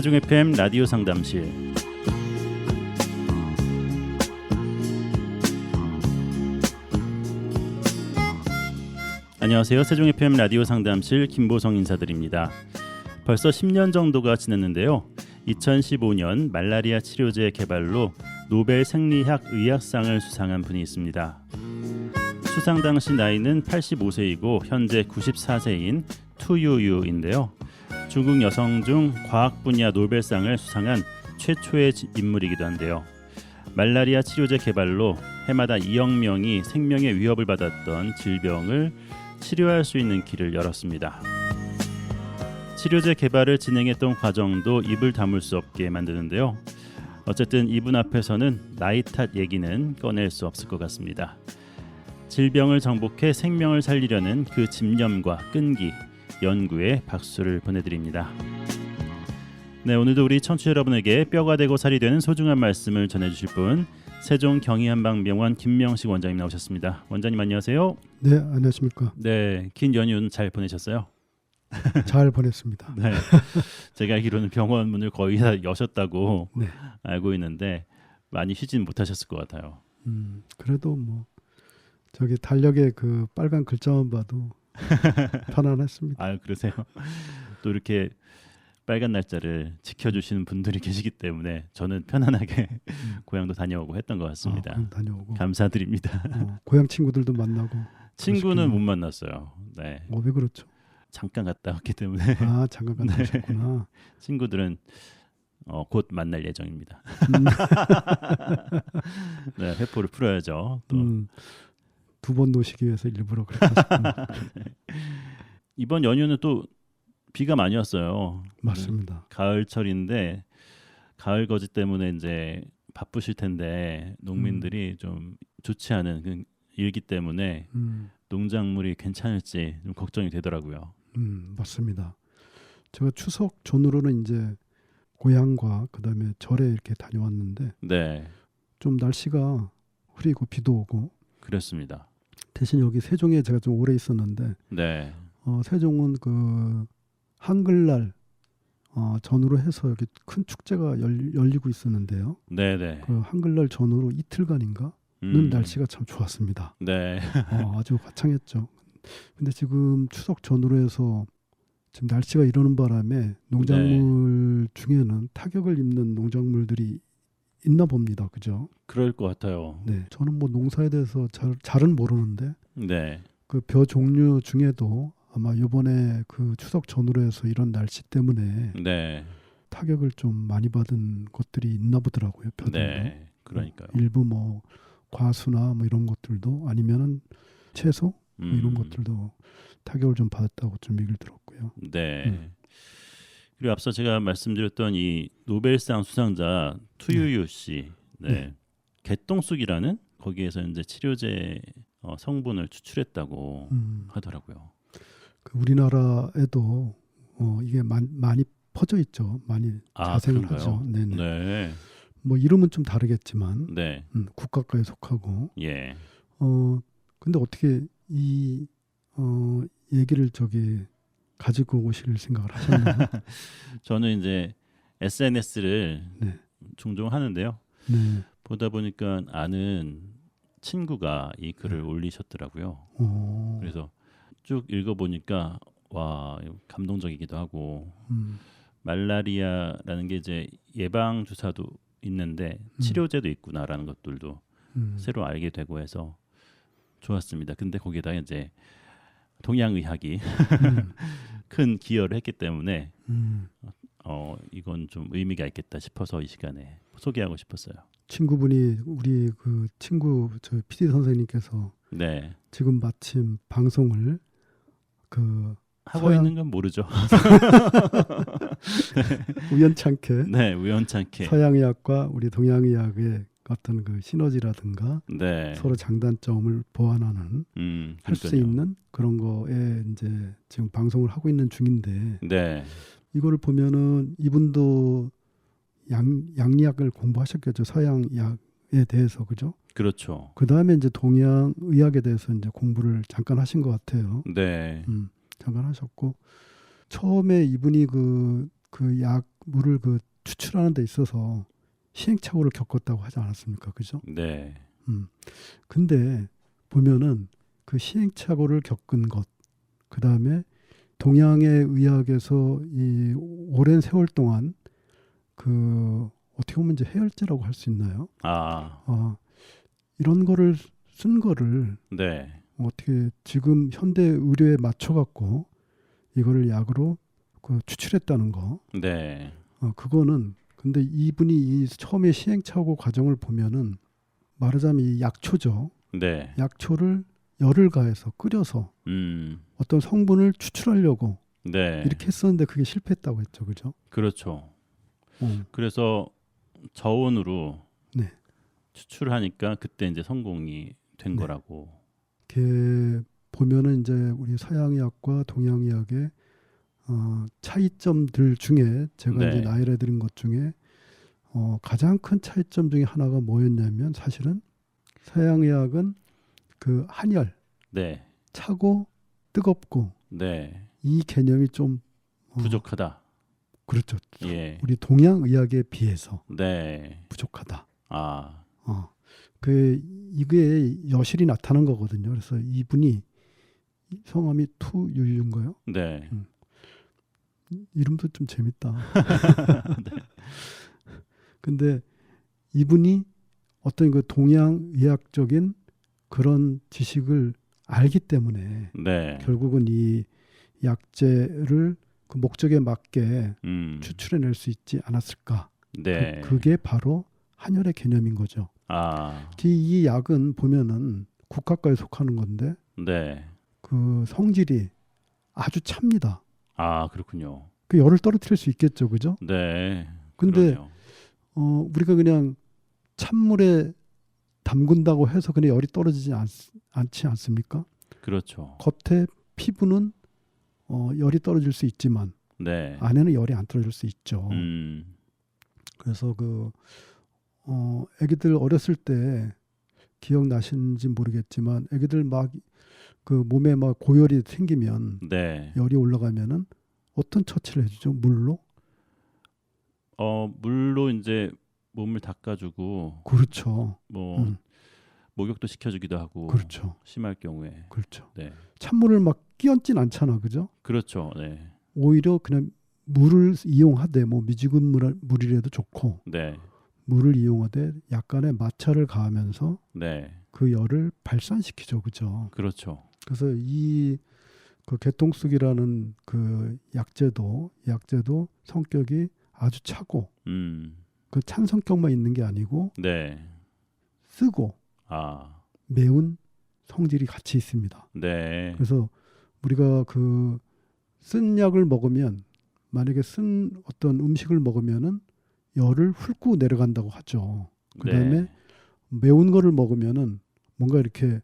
세종 FM 라디오 상담실 안녕하세요. 세종 FM 라디오 상담실 김보성 인사드립니다. 벌써 10년 정도가 지났는데요. 2015년 말라리아 치료제 개발로 노벨 생리학 의학상을 수상한 분이 있습니다. 수상 당시 나이는 85세이고 현재 94세인 투유유인데요. 중국 여성 중 과학 분야 노벨상을 수상한 최초의 지- 인물이기도 한데요. 말라리아 치료제 개발로 해마다 2억 명이 생명의 위협을 받았던 질병을 치료할 수 있는 길을 열었습니다. 치료제 개발을 진행했던 과정도 입을 다물 수 없게 만드는데요. 어쨌든 이분 앞에서는 나이 탓 얘기는 꺼낼 수 없을 것 같습니다. 질병을 정복해 생명을 살리려는 그 집념과 끈기, 연구에 박수를 보내드립니다. 네, 오늘도 우리 청취자 여러분에게 뼈가 되고 살이 되는 소중한 말씀을 전해주실 분 세종 경희한방병원 김명식 원장님 나오셨습니다. 원장님 안녕하세요. 네, 안녕하십니까. 네, 긴 연휴는 잘 보내셨어요? 잘 보냈습니다. 네, 제가 알기로는 병원 문을 거의 다 여셨다고 네. 알고 있는데 많이 쉬진 못하셨을 것 같아요. 음, 그래도 뭐 저기 달력에 그 빨간 글자만 봐도 편안했습니다. 아 그러세요? 또 이렇게 빨간 날짜를 지켜주시는 분들이 계시기 때문에 저는 편안하게 고향도 다녀오고 했던 것 같습니다. 아, 그럼 다녀오고 감사드립니다. 어, 고향 친구들도 만나고. 친구는. 못 만났어요. 네, 어, 왜 그렇죠? 잠깐 갔다 왔기 때문에 아, 잠깐 갔다 네. 오셨구나. 친구들은 어, 곧 만날 예정입니다. 음, 네, 회포를 풀어야죠. 또 음, 두번 놓으시기 위해서 일부러 그렇게 하셨구나. 이번 연휴는 또 비가 많이 왔어요. 맞습니다. 가을철인데 가을 거지 때문에 이제 바쁘실 텐데 농민들이 좀 좋지 않은 그 일기 때문에 음, 농작물이 괜찮을지 좀 걱정이 되더라고요. 음, 맞습니다. 제가 추석 전후로는 이제 고향과 그다음에 절에 이렇게 다녀왔는데 네, 좀 날씨가 흐리고 비도 오고 그렇습니다. 대신 여기 세종에 제가 좀 오래 있었는데 네, 어, 세종은 그 한글날 어, 전후로 해서 여기 큰 축제가 열, 열리고 있었는데요. 네, 네. 그 한글날 전후로 이틀간인가는 음, 날씨가 참 좋았습니다. 네, 어, 아주 화창했죠. 근데 지금 추석 전후로 해서 지금 날씨가 이러는 바람에 농작물 중에는 타격을 입는 농작물들이 있나 봅니다. 그죠? 그럴 것 같아요. 네. 저는 뭐 농사에 대해서 잘 잘은 모르는데 네, 그 벼 종류 중에도 아마 이번에 그 추석 전후로 해서 이런 날씨 때문에 네, 타격을 좀 많이 받은 것들이 있나 보더라고요. 벼들도 네. 그러니까요. 일부 뭐 과수나 뭐 이런 것들도 아니면은 채소 뭐 이런 음, 것들도 타격을 좀 받았다고 좀 얘기를 들었고요. 네. 음. 그리고 앞서 제가 말씀드렸던 이 노벨상 수상자 투유유 씨, 네. 네. 개똥쑥이라는 거기에서 이제 치료제 어, 성분을 추출했다고 음, 하더라고요. 그 우리나라에도 어, 이게 많, 많이 퍼져 있죠. 많이 아, 자생을 그런가요? 하죠. 네네. 네, 뭐 이름은 좀 다르겠지만 네, 음, 국가과에 속하고 예, 어 근데 어떻게 이 어, 얘기를 저기 가지고 오실 생각을 하셨나요? 저는 이제 SNS를 네. 종종 하는데요. 네. 보다 보니까 아는 친구가 이 글을 올리셨더라고요. 어, 그래서 쭉 읽어보니까 와 감동적이기도 하고 음, 말라리아라는 게 이제 예방 주사도 있는데 음. 치료제도 있구나라는 것들도 음, 새로 알게 되고 해서 좋았습니다. 근데 거기에다 이제 동양의학이 음, 큰 기여를 했기 때문에 음. 어 이건 좀 의미가 있겠다 싶어서 이 시간에 소개하고 싶었어요. 친구분이 우리 그 친구 저 PD 선생님께서 네 지금 마침 방송을 그 하고 서양- 있는 건 모르죠. 우연찮게 네 우연찮게 서양의학과 우리 동양의학의 어떤 그 시너지라든가 네 서로 장단점을 보완하는 음, 할수 그러니까요. 있는 그런 거에 이제 지금 방송을 하고 있는 중인데 네 이거를 보면은 이분도 양 양리학을 공부하셨겠죠 서양의학에 대해서 그죠? 그렇죠. 그 다음에 이제 동양 의학에 대해서 이제 공부를 잠깐 하신 것 같아요. 네 음, 잠깐 하셨고 처음에 이분이 그 그 약 물을 그 추출하는 데 있어서 시행착오를 겪었다고 하지 않았습니까? 그죠? 네. 음. 근데 보면은 그 시행착오를 겪은 것, 그 다음에 동양의 의학에서 이 오랜 세월 동안 그 어떻게 보면 이제 해열제라고 할 수 있나요? 아, 아, 이런 거를 쓴 거를 네. 어떻게 지금 현대 의료에 맞춰 갖고 이거를 약으로 그 추출했다는 거, 네. 어, 그거는 근데 이분이 이 처음에 시행착오 과정을 보면은 말하자면 이 약초죠. 네. 약초를 열을 가해서 끓여서 음. 어떤 성분을 추출하려고 네. 이렇게 했었는데 그게 실패했다고 했죠, 그죠? 그렇죠. 어, 그래서 저온으로 네. 추출하니까 그때 이제 성공이 된 네. 거라고. 이렇게 보면은 이제 우리 서양의학과 동양의학의 어, 차이점들 중에 제가 네. 이제 나열해 드린 것 중에 어, 가장 큰 차이점 중에 하나가 뭐였냐면 사실은 서양 의학은 그 한열, 네. 차고 뜨겁고 네. 이 개념이 좀 어, 부족하다. 그렇죠. 예. 우리 동양 의학에 비해서 네. 부족하다. 아, 어. 그 이게 여실히 나타난 거거든요. 그래서 이분이 성함이 투유유인가요? 네. 이름도 좀 재밌다. 근데 이분이 어떤 그 동양 의학적인 그런 지식을 알기 때문에 네. 결국은 이 약재를 그 목적에 맞게 음. 추출해낼 수 있지 않았을까? 네. 그, 게 바로 한혈의 개념인 거죠. 아, 이, 이 약은 보면은 국화과에 속하는 건데 네. 그 성질이 아주 찹니다. 아, 그렇군요. 그 열을 떨어뜨릴 수 있겠죠, 그죠? 네. 근데 그러네요. 어, 우리가 그냥 찬물에 담근다고 해서 그냥 열이 떨어지지 않, 않지 않습니까? 그렇죠. 겉에 피부는 어, 열이 떨어질 수 있지만 네. 안에는 열이 안 떨어질 수 있죠. 음. 그래서 그 어, 아기들 어렸을 때 기억나시는지 모르겠지만 아기들 막 그 몸에 막 고열이 생기면 네. 열이 올라가면은 어떤 처치를 해주죠? 물로? 어, 물로 이제 몸을 닦아주고 그렇죠. 뭐 음, 목욕도 시켜주기도 하고 그렇죠. 심할 경우에 그렇죠. 네. 찬물을 막 끼얹진 않잖아, 그죠? 그렇죠. 네. 오히려 그냥 물을 이용하되 뭐 미지근 물, 물이라도 좋고 네. 물을 이용하되 약간의 마찰을 가하면서 네. 그 열을 발산시키죠, 그죠? 그렇죠. 그래서 이 그 개통쑥이라는 그 약재도 약재도 성격이 아주 차고 음. 그찬 성격만 있는 게 아니고 네. 쓰고 아. 매운 성질이 같이 있습니다. 네. 그래서 우리가 그 쓴 약을 먹으면 만약에 쓴 어떤 음식을 먹으면은 열을 훑고 내려간다고 하죠. 그다음에 네. 매운 거를 먹으면은 뭔가 이렇게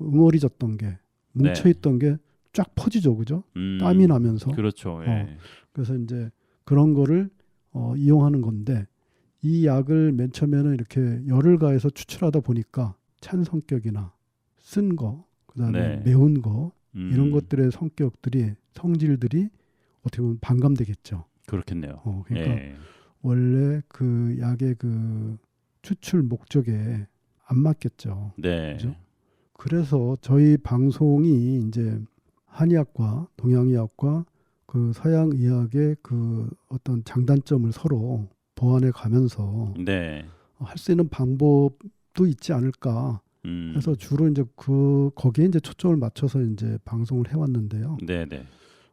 응어리졌던 게 뭉쳐 있던 게쫙 퍼지죠, 그죠? 음. 땀이 나면서 그렇죠. 예. 그래서 이제 그런 거를 어, 이용하는 건데 이 약을 맨 처음에는 이렇게 열을 가해서 추출하다 보니까 찬 성격이나 쓴 거, 그다음에 네. 매운 거 음. 이런 것들의 성격들이 성질들이 어떻게 보면 반감되겠죠. 그렇겠네요. 어, 그러니까 예. 원래 그 약의 그 추출 목적에 안 맞겠죠. 네. 그죠? 그래서 저희 방송이 이제 한의학과 동양의학과 그 서양 의학의 그 어떤 장단점을 서로 보완해 가면서 네. 할수 있는 방법도 있지 않을까 음. 해서 주로 이제 그 거기에 이제 초점을 맞춰서 이제 방송을 해왔는데요. 네, 네.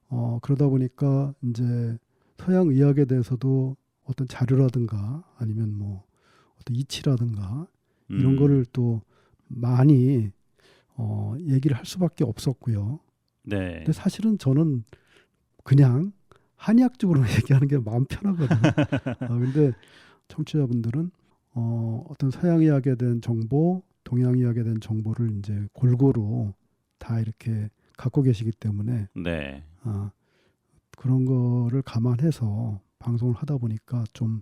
어 그러다 보니까 이제 서양 의학에 대해서도 어떤 자료라든가 아니면 뭐 어떤 이치라든가 이런 음. 거를 또 많이 어 얘기를 할 수밖에 없었고요. 네. 근데 사실은 저는 그냥 한의학적으로 얘기하는 게 마음 편하거든요. 어, 근데 청취자분들은 어, 어떤 서양의학에 대한 정보, 동양의학에 대한 정보를 이제 골고루 다 이렇게 갖고 계시기 때문에 네. 아, 그런 거를 감안해서 방송을 하다 보니까 좀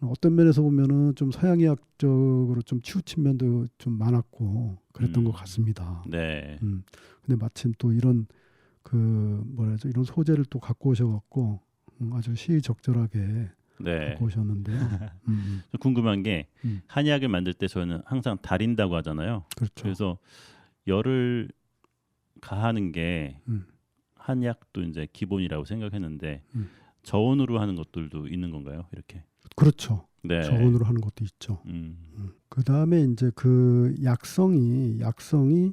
어떤 면에서 보면은 좀 서양의학적으로 좀 치우친 면도 좀 많았고 그랬던 음. 것 같습니다. 네. 음. 근데 마침 또 이런 그 뭐라죠 이런 소재를 또 갖고 오셔갖고 음, 아주 시의적절하게 네. 갖고 오셨는데요. 음, 좀 궁금한 게 음. 한약을 만들 때 저는 항상 달인다고 하잖아요. 그렇죠. 그래서 열을 가하는 게 음. 한약도 이제 기본이라고 생각했는데 음. 저온으로 하는 것들도 있는 건가요? 이렇게. 그렇죠. 네. 저온으로 하는 것도 있죠. 음. 그 다음에 이제 그 약성이 약성이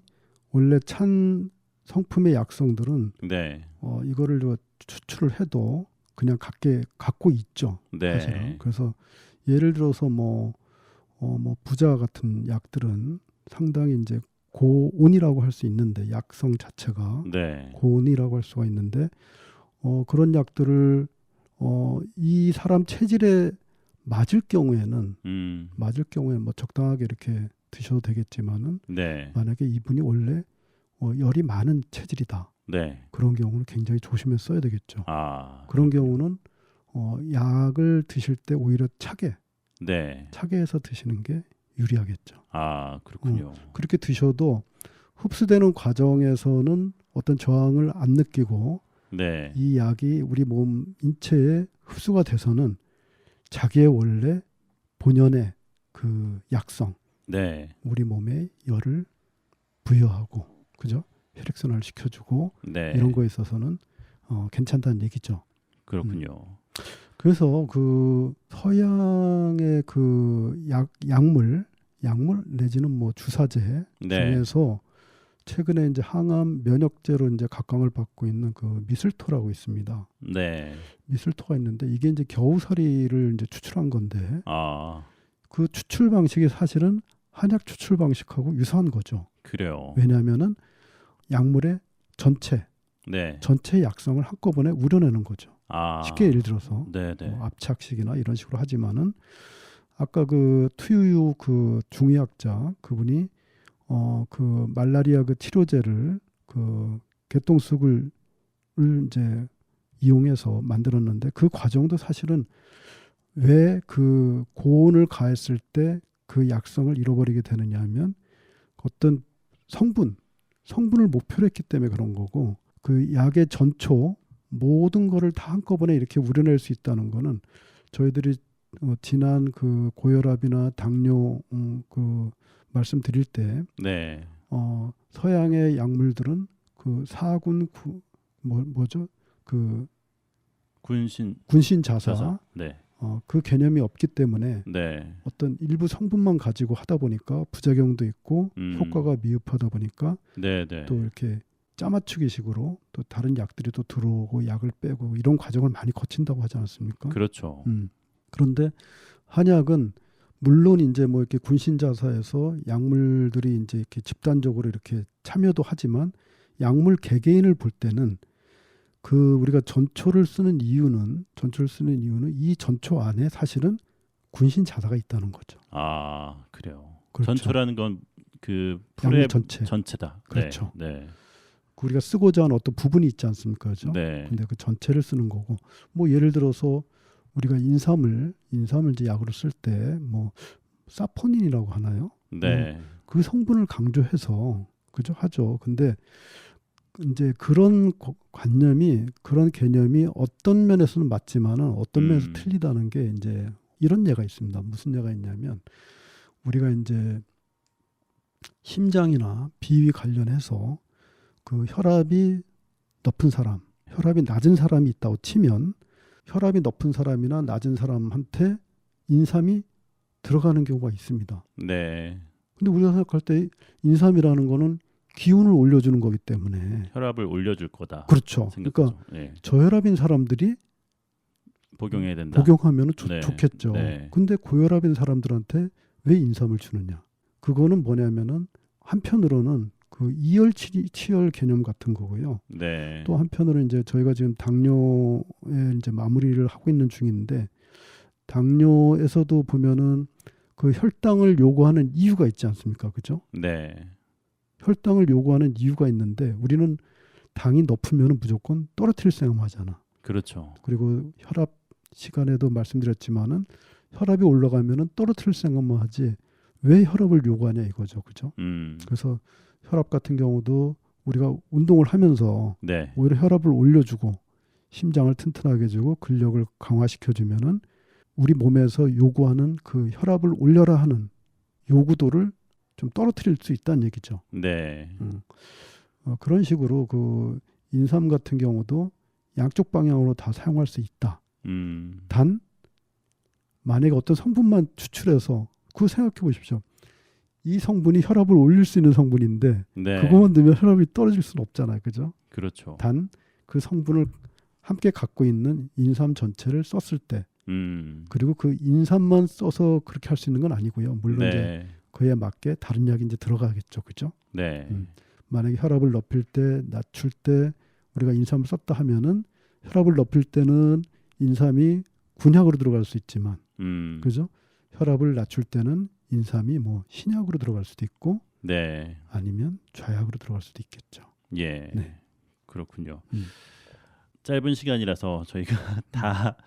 원래 찬 성품의 약성들은 네. 어, 이거를 저 추출을 해도 그냥 갖게 갖고 있죠. 사실은. 네. 그래서 예를 들어서 뭐, 어, 뭐 부자 같은 약들은 상당히 이제 고온이라고 할 수 있는데 약성 자체가 네. 고온이라고 할 수가 있는데 어, 그런 약들을 어, 이 사람 체질에 맞을 경우에는 음. 맞을 경우에 뭐 적당하게 이렇게 드셔도 되겠지만은 네. 만약에 이분이 원래 어, 열이 많은 체질이다 네. 그런 경우는 굉장히 조심해서 써야 되겠죠. 아. 그런 경우는 어, 약을 드실 때 오히려 차게 네. 차게 해서 드시는 게 유리하겠죠. 아, 그렇군요. 그렇게 드셔도 흡수되는 과정에서는 어떤 저항을 안 느끼고 네. 이 약이 우리 몸 인체에 흡수가 돼서는 자기의 원래 본연의 그 약성, 네. 우리 몸에 열을 부여하고 그죠? 혈액순환을 시켜주고 네. 이런 거에 있어서는 어, 괜찮다는 얘기죠. 그렇군요. 그래서 그 서양의 그 약, 약물, 약물 내지는 뭐 주사제 네. 중에서 최근에 이제 항암 면역제로 이제 각광을 받고 있는 그 미슬토라고 있습니다. 네. 미슬토가 있는데 이게 이제 겨우살이를 이제 추출한 건데 아, 그 추출 방식이 사실은 한약 추출 방식하고 유사한 거죠. 그래요. 왜냐하면은 약물의 전체 네. 전체 약성을 한꺼번에 우려내는 거죠. 아. 쉽게 예를 들어서 네, 네. 뭐 압착식이나 이런 식으로 하지만은 아까 그 투유유 그 중의학자 그분이 어 그 말라리아 그 치료제를 그 개똥쑥을 을 이제 이용해서 만들었는데 그 과정도 사실은 왜 그 고온을 가했을 때 그 약성을 잃어버리게 되느냐 하면 어떤 성분 성분을 목표로 했기 때문에 그런 거고 그 약의 전초 모든 거를 다 한꺼번에 이렇게 우려낼 수 있다는 거는 저희들이 어, 지난 그 고혈압이나 당뇨 음, 그 말씀드릴 때 네. 어, 서양의 약물들은 그 사군 구, 뭐 뭐죠 그 군신 군신 자사 자사. 네. 어, 그 개념이 없기 때문에 네. 어떤 일부 성분만 가지고 하다 보니까 부작용도 있고 음. 효과가 미흡하다 보니까 네, 네. 또 이렇게 짜맞추기식으로 또 다른 약들이 또 들어오고 약을 빼고 이런 과정을 많이 거친다고 하지 않습니까? 그렇죠. 음. 그런데 한약은 물론 이제 뭐 이렇게 군신 자사에서 약물들이 이제 이렇게 집단적으로 이렇게 참여도 하지만 약물 개개인을 볼 때는 그 우리가 전초를 쓰는 이유는 전초를 쓰는 이유는 이 전초 안에 사실은 군신 자사가 있다는 거죠. 아, 그래요. 그렇죠. 전초라는 건 그 풀의 전체. 전체다. 그렇죠. 네. 그 우리가 쓰고자 하는 어떤 부분이 있지 않습니까? 그죠? 네. 네. 근데 그 전체를 쓰는 거고 뭐 예를 들어서 우리가 인삼을 인삼을 이제 약으로 쓸 때 뭐 사포닌이라고 하나요? 네. 그 성분을 강조해서 그죠 하죠. 근데 이제 그런 거- 관념이 그런 개념이 어떤 면에서는 맞지만은 어떤 면에서 음. 틀리다는 게 이제 이런 예가 있습니다. 무슨 예가 있냐면 우리가 이제 심장이나 비위 관련해서 그 혈압이 높은 사람, 혈압이 낮은 사람이 있다고 치면 혈압이 높은 사람이나 낮은 사람한테 인삼이 들어가는 경우가 있습니다. 네. 근데 우리가 생각할 때 인삼이라는 거는 기운을 올려주는 거기 때문에 혈압을 올려줄 거다. 그렇죠. 생각하죠. 그러니까 네. 저혈압인 사람들이 복용해야 된다. 복용하면 좋 네. 좋겠죠. 네. 근데 고혈압인 사람들한테 왜 인삼을 주느냐? 그거는 뭐냐면은 한편으로는 그 이열 치- 치열 개념 같은 거고요. 네. 또 한편으로 이제 저희가 지금 당뇨에 이제 마무리를 하고 있는 중인데 당뇨에서도 보면은 그 혈당을 요구하는 이유가 있지 않습니까? 그죠? 네. 혈당을 요구하는 이유가 있는데 우리는 당이 높으면 무조건 떨어뜨릴 생각하잖아. 그렇죠. 그리고 혈압 시간에도 말씀드렸지만은 혈압이 올라가면은 떨어뜨릴 생각만 하지 왜 혈압을 요구하냐 이거죠. 그죠? 음. 그래서 혈압 같은 경우도 우리가 운동을 하면서 네. 오히려 혈압을 올려주고 심장을 튼튼하게 해주고 근력을 강화시켜주면은 우리 몸에서 요구하는 그 혈압을 올려라 하는 요구도를 좀 떨어뜨릴 수 있다는 얘기죠. 네. 음. 어, 그런 식으로 그 인삼 같은 경우도 양쪽 방향으로 다 사용할 수 있다. 음. 단 만약에 어떤 성분만 추출해서 그거 생각해 보십시오. 이 성분이 혈압을 올릴 수 있는 성분인데 네. 그것만 넣으면 혈압이 떨어질 수는 없잖아요. 그죠? 그렇죠. 단 그 성분을 함께 갖고 있는 인삼 전체를 썼을 때 음. 그리고 그 인삼만 써서 그렇게 할 수 있는 건 아니고요. 물론 이제 네. 그에 맞게 다른 약이 이제 들어가겠죠. 그죠? 네. 음. 만약에 혈압을 높일 때 낮출 때 우리가 인삼을 썼다 하면은 혈압을 높일 때는 인삼이 군약으로 들어갈 수 있지만 음. 그죠? 혈압을 낮출 때는 인삼이 뭐 신약으로 들어갈 수도 있고 네. 아니면 좌약으로 들어갈 수도 있겠죠. 예. 네. 그렇군요. 음. 짧은 시간이라서 저희가 다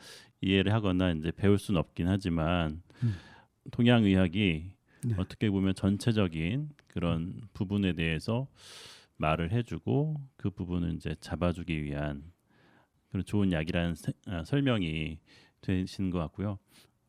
이해를 하거나 이제 배울 수는 없긴 하지만 음. 동양 의학이 네. 어떻게 보면 전체적인 그런 부분에 대해서 말을 해주고 그 부분을 이제 잡아주기 위한 그런 좋은 약이라는 세- 아, 설명이 되시는 것 같고요.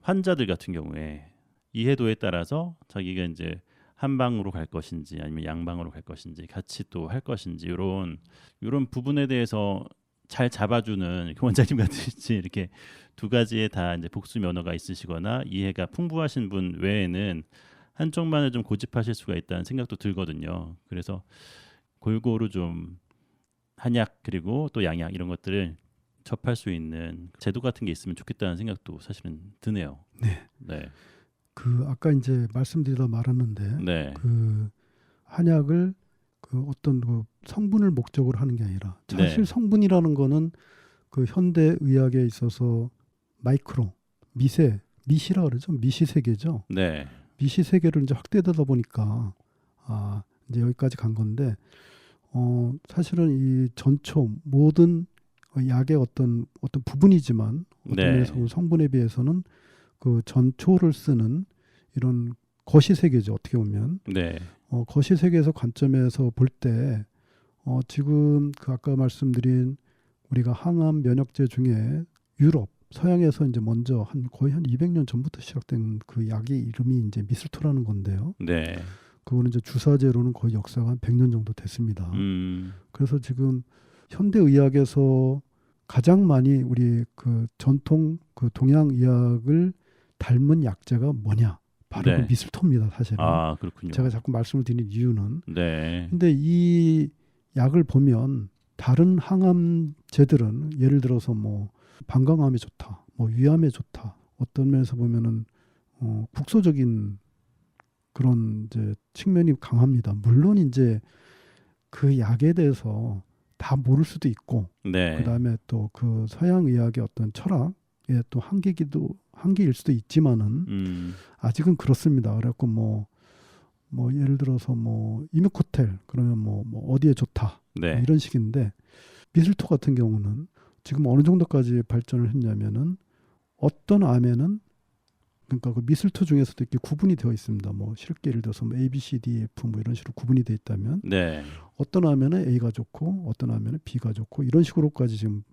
환자들 같은 경우에 이해도에 따라서 자기가 이제 한 방으로 갈 것인지 아니면 양방으로 갈 것인지 같이 또 할 것인지 이런 이런 부분에 대해서 잘 잡아주는 그 원장님 같이 이렇게 두 가지에 다 이제 복수 면허가 있으시거나 이해가 풍부하신 분 외에는 한쪽만을 좀 고집하실 수가 있다는 생각도 들거든요. 그래서 골고루 좀 한약 그리고 또 양약 이런 것들을 접할 수 있는 제도 같은 게 있으면 좋겠다는 생각도 사실은 드네요. 네. 네, 그 아까 이제 말씀드리다 말았는데 네, 그 한약을 그 어떤 그 성분을 목적으로 하는 게 아니라 사실 네. 성분이라는 거는 그 현대 의학에 있어서 마이크로 미세 미시라 그러죠 미시 세계죠 네, 미시 세계를 이제 확대되다 보니까 아 이제 여기까지 간 건데 어 사실은 이 전초 모든 약의 어떤 어떤 부분이지만 어떤 네. 성분에 비해서는 그 전초를 쓰는 이런 거시 세계죠 어떻게 보면 네, 어, 거시 세계에서 관점에서 볼 때 어, 지금 그 아까 말씀드린 우리가 항암 면역제 중에 유럽 서양에서 이제 먼저 한 거의 한 200년 전부터 시작된 그 약의 이름이 이제 미슬토라는 건데요. 네, 그거는 이제 주사제로는 거의 역사가 한 100년 정도 됐습니다. 음, 그래서 지금 현대 의학에서 가장 많이 우리 그 전통 그 동양 의학을 닮은 약제가 뭐냐? 바로 네. 그 미슬토입니다, 사실은. 아 그렇군요. 제가 자꾸 말씀을 드린 이유는 네, 근데 이 약을 보면 다른 항암제들은 예를 들어서 뭐 방광암에 좋다, 뭐 위암에 좋다. 어떤 면에서 보면은 어, 국소적인 그런 이제 측면이 강합니다. 물론 이제 그 약에 대해서 다 모를 수도 있고 네, 그다음에 또 그 서양 의학의 어떤 철학의 또 한계기도 한계일 수도 있지만은 음, 아직은 그렇습니다. 그래갖고 뭐, 뭐 예를 들어서 뭐 이메코텔 그러면 뭐, 뭐 어디에 좋다 뭐 네, 이런 식인데 미슬토 같은 경우는 지금 어느 정도까지 발전을 했냐면은 어떤 암에는 그러니까 그 미슬토 중에서도 이렇게 구분이 되어 있습니다. 뭐 쉽게 예를 들어서 뭐 A, B, C, D, F 뭐 이런 식으로 구분이 되어 있다면 네, 어떤 암에는 A가 좋고 어떤 암에는 B가 좋고 이런 식으로까지 지금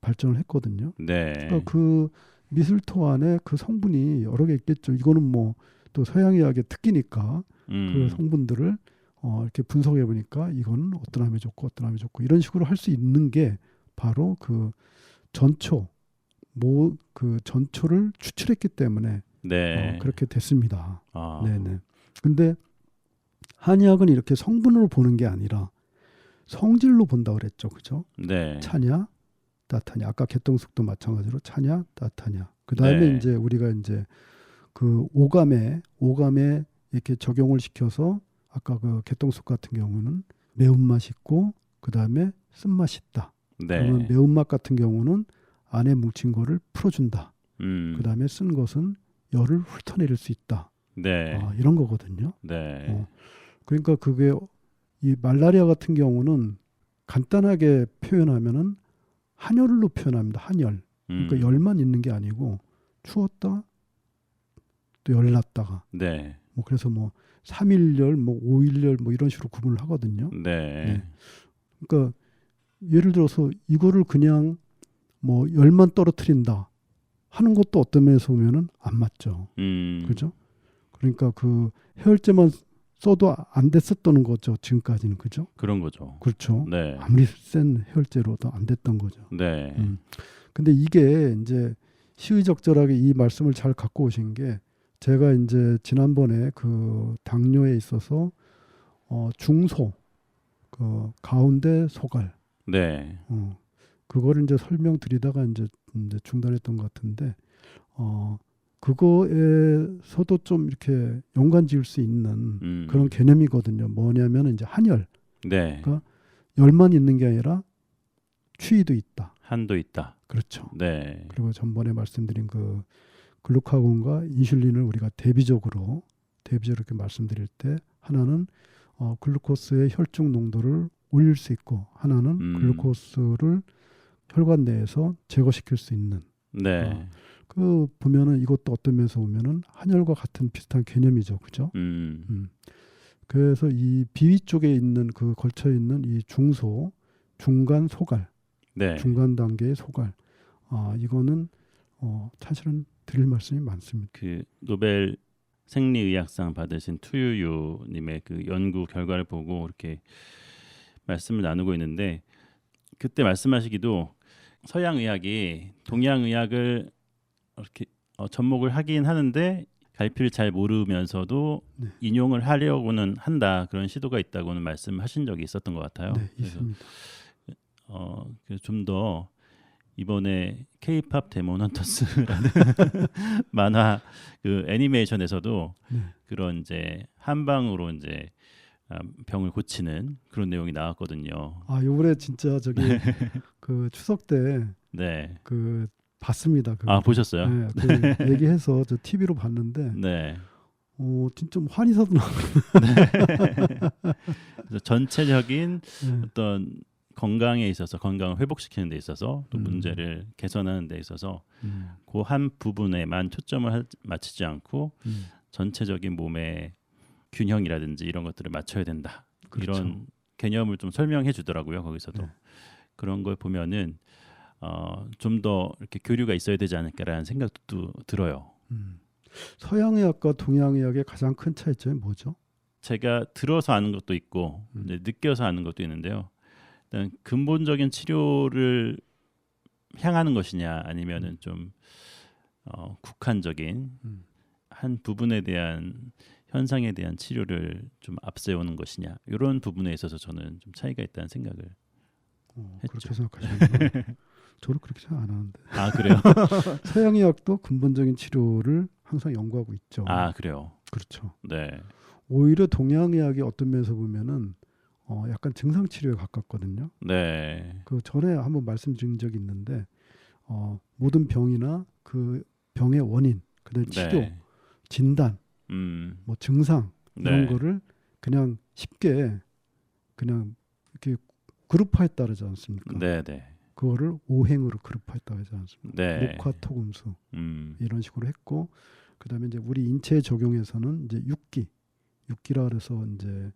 발전을 했거든요. 네, 그러니까 그 미슬토 안에 그 성분이 여러 개 있겠죠. 이거는 뭐 또 서양 의학의 특기니까 음, 그 성분들을 어 이렇게 분석해 보니까 이거는 어떤 암에 좋고 어떤 암에 좋고 이런 식으로 할 수 있는 게 바로 그 전초 모그 전초를 추출했기 때문에 네, 어, 그렇게 됐습니다. 아, 네네. 근데 한의학은 이렇게 성분으로 보는 게 아니라 성질로 본다 그랬죠, 그죠? 네, 차냐 따타냐. 아까 개똥쑥도 마찬가지로 차냐 따타냐. 그 다음에 네. 이제 우리가 이제 그 오감에 오감에 이렇게 적용을 시켜서 아까 그 개똥쑥 같은 경우는 매운맛 있고 그 다음에 쓴맛 있다. 그러면 네, 매운맛 같은 경우는 안에 뭉친 거를 풀어준다. 음, 그 다음에 쓴 것은 열을 훑어내릴 수 있다 네, 아, 이런 거거든요 네, 어. 그러니까 그게 이 말라리아 같은 경우는 간단하게 표현하면은 한열로 표현합니다. 한열. 그러니까 음, 열만 있는 게 아니고 추웠다 또 열났다가 네, 뭐 그래서 뭐 3일열 뭐 5일열 뭐 이런 식으로 구분을 하거든요. 네, 네. 그러니까 예를 들어서 이거를 그냥 뭐 열만 떨어뜨린다 하는 것도 어떤 면에서 보면은 안 맞죠. 음. 그죠? 그러니까 그 해열제만 써도 안 됐었던 거죠. 지금까지는 그죠? 그런 거죠. 그렇죠. 네. 아무리 센 해열제로도 안 됐던 거죠. 네. 음. 근데 이게 이제 시의적절하게 이 말씀을 잘 갖고 오신 게 제가 이제 지난번에 그 당뇨에 있어서 어 중소 그 가운데 소갈 네. 어 그거를 이제 설명드리다가 이제 이제 중단했던 것 같은데 어 그거에서도 좀 이렇게 연관 지을 수 있는 음. 그런 개념이거든요. 뭐냐면 이제 한열 네. 그러니까 열만 있는 게 아니라 추위도 있다. 한도 있다. 그렇죠. 네. 그리고 전번에 말씀드린 그 글루카곤과 인슐린을 우리가 대비적으로 대비적으로 이렇게 말씀드릴 때 하나는 어, 글루코스의 혈중 농도를 올릴 수 있고 하나는 음. 글루코스를 혈관 내에서 제거시킬 수 있는 네. 어. 그 보면은 이것도 어떤 면에서 보면은 한열과 같은 비슷한 개념이죠, 그죠? 음. 음. 그래서 이 비위 쪽에 있는 그 걸쳐 있는 이 중소, 중간 소갈, 네. 중간 단계의 소갈, 아 이거는 어 사실은 드릴 말씀이 많습니다. 그 노벨 생리의학상 받으신 투유유 님의 그 연구 결과를 보고 이렇게 말씀을 나누고 있는데 그때 말씀하시기도 서양 의학이 동양 의학을 이렇게 어, 접목을 하긴 하는데 갈피를 잘 모르면서도 네. 인용을 하려고는 한다 그런 시도가 있다고는 말씀하신 적이 있었던 것 같아요. 네, 그래서 있습니다. 어, 좀더 이번에 K-팝 데몬 헌터스라는 만화 그 애니메이션에서도 네. 그런 이제 한 방으로 이제 아, 병을 고치는 그런 내용이 나왔거든요. 아 요번에 진짜 저기 그 추석 때 네. 그 봤습니다. 그아 보셨어요? 네, 그 얘기해서 저 TV로 봤는데 네. 어 진짜 좀 환희사도 나고 전체적인 네. 어떤 건강에 있어서 건강을 회복시키는 데 있어서 또 음. 문제를 개선하는 데 있어서 음, 그한 부분에만 초점을 하- 맞추지 않고 음, 전체적인 몸의 균형이라든지 이런 것들을 맞춰야 된다. 그렇죠. 이런 개념을 좀 설명해 주더라고요. 거기서도 네. 그런 걸 보면은 어, 좀 더 이렇게 교류가 있어야 되지 않을까라는 생각도 또 들어요. 음. 서양의학과 동양의학의 가장 큰 차이점이 뭐죠? 제가 들어서 아는 것도 있고 음. 느껴서 아는 것도 있는데요. 일단 근본적인 치료를 향하는 것이냐 아니면은 좀 어, 국한적인 음. 한 부분에 대한 현상에 대한 치료를 좀 앞세우는 것이냐 이런 부분에 있어서 저는 좀 차이가 있다는 생각을 어, 했죠. 그렇게 생각하시는구나. 저는 그렇게 생각 안 하는데 아 그래요 서양 의학도 근본적인 치료를 항상 연구하고 있죠. 아 그래요 그렇죠. 네 오히려 동양 의학이 어떤 면에서 보면은 어, 약간 증상 치료에 가깝거든요. 네. 그 전에 한번 말씀드린 적이 있는데 어, 모든 병이나 그 병의 원인, 그다음 치료, 네. 진단, 음, 뭐 증상 이런 네. 거를 그냥 쉽게 그냥 이렇게 그룹화했다 그러지 않습니까? 네, 네, 그거를 오행으로 그룹화했다 그러지 않습니까? 네. 목화 토금수 음, 이런 식으로 했고 그다음에 이제 우리 인체에 적용해서는 이제 육기, 육기라 그래서 이제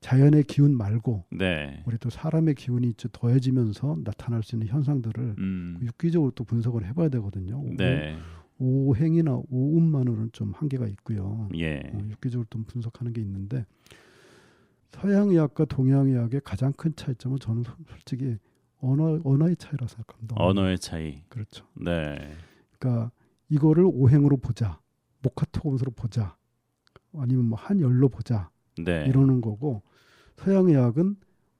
자연의 기운 말고 네. 우리 또 사람의 기운이 이제 더해지면서 나타날 수 있는 현상들을 음, 육기적으로 또 분석을 해봐야 되거든요. 네. 오, 오행이나 오음만으로는 좀 한계가 있고요. 예. 어, 육기적으로 좀 분석하는 게 있는데 서양의학과 동양의학의 가장 큰 차이점은 저는 솔- 솔직히 언어 언어의 차이라 생각합니다. 언어의 차이. 그렇죠. 네. 그러니까 이거를 오행으로 보자, 목화토금수로 보자, 아니면 뭐 한열로 보자 네. 이러는 거고 서양의학은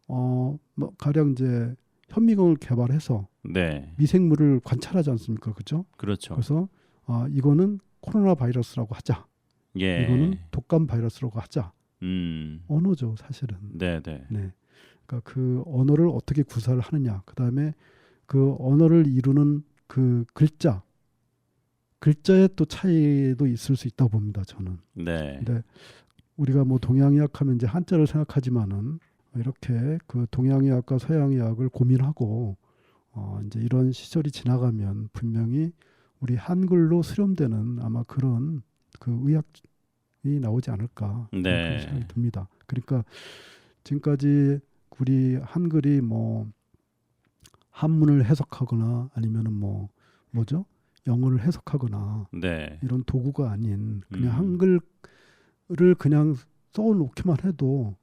어 뭐 가령 이제 현미경을 개발해서 네. 미생물을 관찰하지 않습니까, 그죠? 그렇죠. 그래서 아 이거는 코로나 바이러스라고 하자, 예. 이거는 독감 바이러스라고 하자. 음. 언어죠, 사실은. 네, 네. 네. 그러니까 그 언어를 어떻게 구사를 하느냐. 그 다음에 그 언어를 이루는 그 글자 글자의 또 차이도 있을 수 있다고 봅니다, 저는. 네. 근데 우리가 뭐 동양의학 하면 이제 한자를 생각하지만은 이렇게 그 동양의학과 서양의학을 고민하고 어 이제 이런 시절이 지나가면 분명히 우리 한글로 수렴되는 아마 그런 그 의학이 나오지 않을까 네. 그런 생각이 듭니다. 그러니까 지금까지 우리 한글이 뭐 한문을 해석하거나 아니면은 뭐 뭐죠? 영어를 해석하거나 네. 이런 도구가 아닌 그냥 음. 한글을 그냥 써놓기만 해도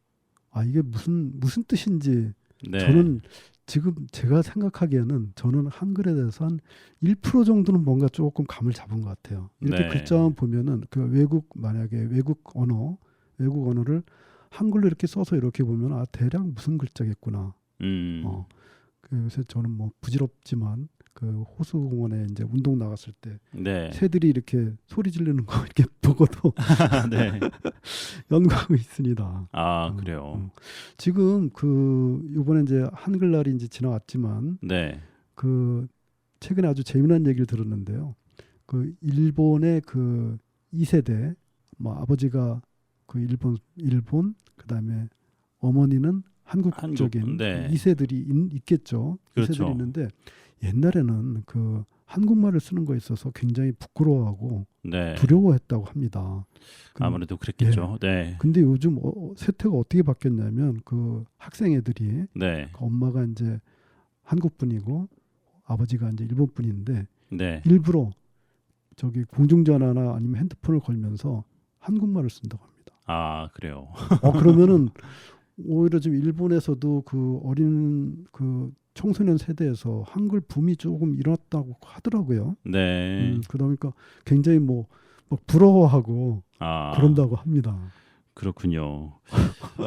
아 이게 무슨 무슨 뜻인지 네. 저는 지금 제가 생각하기에는 저는 한글에 대해서 한 1% 정도는 뭔가 조금 감을 잡은 것 같아요. 이렇게 네. 글자만 보면은 그 외국 만약에 외국 언어 외국 언어를 한글로 이렇게 써서 이렇게 보면 아 대략 무슨 글자겠구나. 음. 어. 그 요새 저는 뭐 부질없지만 그 호수 공원에 이제 운동 나갔을 때 네. 새들이 이렇게 소리 지르는 거 이렇게 보고도 네. 연구하고 있습니다. 아, 음, 그래요. 음. 지금 그 이번에 이제 한글날이 이제 지나왔지만 네. 그 최근에 아주 재미난 얘기를 들었는데요. 그 일본의 그 2세대 뭐 아버지가 그 일본 일본 그다음에 어머니는 한국 한국, 네. 2세들이 있, 겠죠 그렇죠. 2세들이 있는데 옛날에는 그 한국말을 쓰는 거에 있어서 굉장히 부끄러워하고 네. 두려워했다고 합니다. 그- 아무래도 그랬겠죠. 네. 근데 요즘 어, 세태가 어떻게 바뀌었냐면 그 학생 애들이 네. 그 엄마가 이제 한국 분이고 아버지가 이제 일본 분인데 네. 일부러 저기 공중전화나 아니면 핸드폰을 걸면서 한국말을 쓴다고 합니다. 아, 그래요. 어 그러면은 오히려 지금 일본에서도 그 어린 그 청소년 세대에서 한글 붐이 조금 일어났다고 하더라고요. 네. 음, 그러다 보니까 굉장히 뭐, 막 부러워하고 아. 그런다고 합니다. 그렇군요.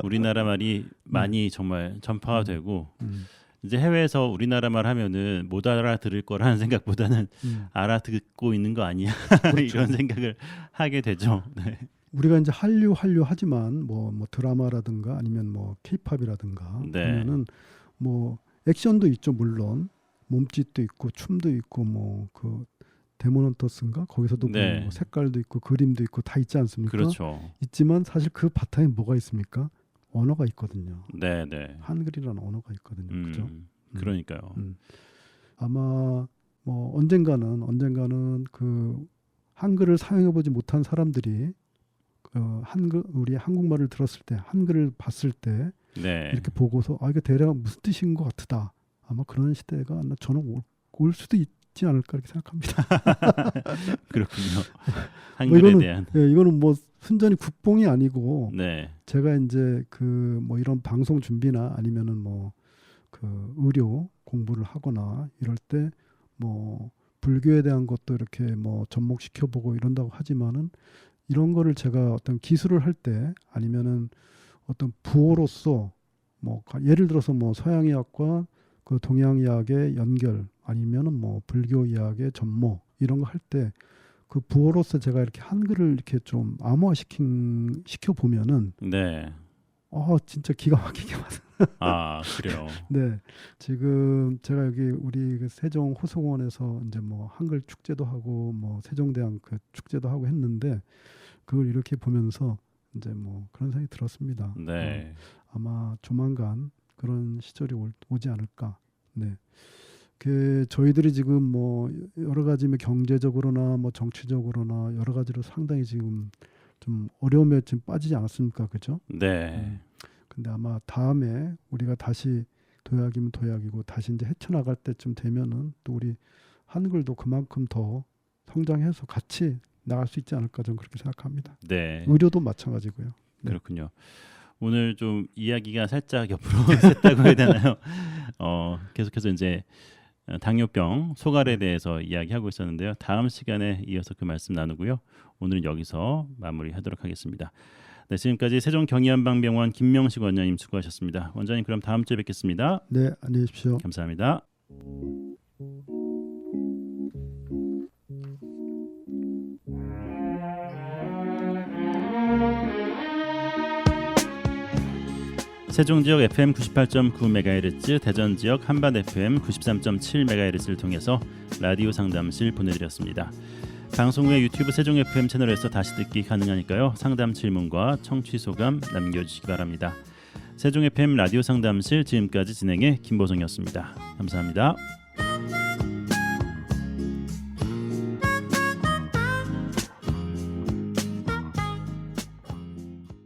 우리나라 말이 많이 정말 전파가 되고 음, 이제 해외에서 우리나라 말 하면은 못 알아들을 거라는 생각보다는 음. 알아듣고 있는 거 아니야 이런 생각을 하게 되죠. 네. 우리가 이제 한류 한류 하지만 뭐, 뭐 드라마라든가 아니면 뭐 케이팝이라든가 네. 보면은 뭐 액션도 있죠 물론 몸짓도 있고 춤도 있고 뭐 그 데모넌터스인가 거기서도 네. 뭐 색깔도 있고 그림도 있고 다 있지 않습니까? 그렇죠. 있지만 사실 그 바탕에 뭐가 있습니까? 언어가 있거든요. 네, 네. 한글이라는 언어가 있거든요. 그렇죠? 음, 그러니까요. 음. 아마 뭐 언젠가는 언젠가는 그 한글을 사용해 보지 못한 사람들이 그 한글 우리 한국말을 들었을 때 한글을 봤을 때 네. 이렇게 보고서 아 이게 대략 무슨 뜻인 것 같다. 아마 그런 시대가 저는 올, 올 수도 있지 않을까 이렇게 생각합니다. 그렇군요. 뭐 한글에 이거는 대한 예, 이거는 뭐 순전히 국뽕이 아니고 네. 제가 이제 그 뭐 이런 방송 준비나 아니면은 뭐 그 의료 공부를 하거나 이럴 때 뭐 불교에 대한 것도 이렇게 뭐 접목시켜 보고 이런다고 하지만은 이런 거를 제가 어떤 기술을 할 때 아니면은 어떤 부호로서 뭐 가- 예를 들어서 뭐 서양 의학과 그 동양 의학의 연결 아니면은 뭐 불교 의학의 접목 이런 거 할 때 그 부호로서 제가 이렇게 한글을 이렇게 좀 암호화시킨 시켜 보면은 네. 어 진짜 기가 막히게 맞아. 아, 그래요. 네, 지금 제가 여기 우리 그 세종 호수공원에서 이제 뭐 한글 축제도 하고 뭐 세종대왕 그 축제도 하고 했는데 그걸 이렇게 보면서 이제 뭐 그런 생각이 들었습니다. 네. 어, 아마 조만간 그런 시절이 올, 오지 않을까. 네. 그 저희들이 지금 뭐 여러 가지 뭐 경제적으로나 뭐 정치적으로나 여러 가지로 상당히 지금 좀 어려움에 지금 빠지지 않았습니까, 그죠? 네. 근데 아마 다음에 우리가 다시 도약이면 도약이고 다시 이제 헤쳐나갈 때쯤 되면은 또 우리 한글도 그만큼 더 성장해서 같이 나갈 수 있지 않을까 저는 그렇게 생각합니다. 네. 의료도 마찬가지고요. 네. 그렇군요. 오늘 좀 이야기가 살짝 옆으로 샜다고 해야 되나요? 어, 계속해서 이제 어, 당뇨병 소갈에 대해서 이야기하고 있었는데요. 다음 시간에 이어서 그 말씀 나누고요. 오늘은 여기서 마무리하도록 하겠습니다. 네, 지금까지 세종경의한방병원 김명식 원장님 수고하셨습니다. 원장님 그럼 다음 주에 뵙겠습니다. 네, 안녕히 계십시오. 감사합니다. 세종 지역 FM 98.9MHz, 대전 지역 한반 FM 93.7MHz를 통해서 라디오 상담실 보내드렸습니다. 방송 후에 유튜브 세종 FM 채널에서 다시 듣기 가능하니까요. 상담 질문과 청취 소감 남겨주시기 바랍니다. 세종 FM 라디오 상담실 지금까지 진행의 김보성이었습니다. 감사합니다.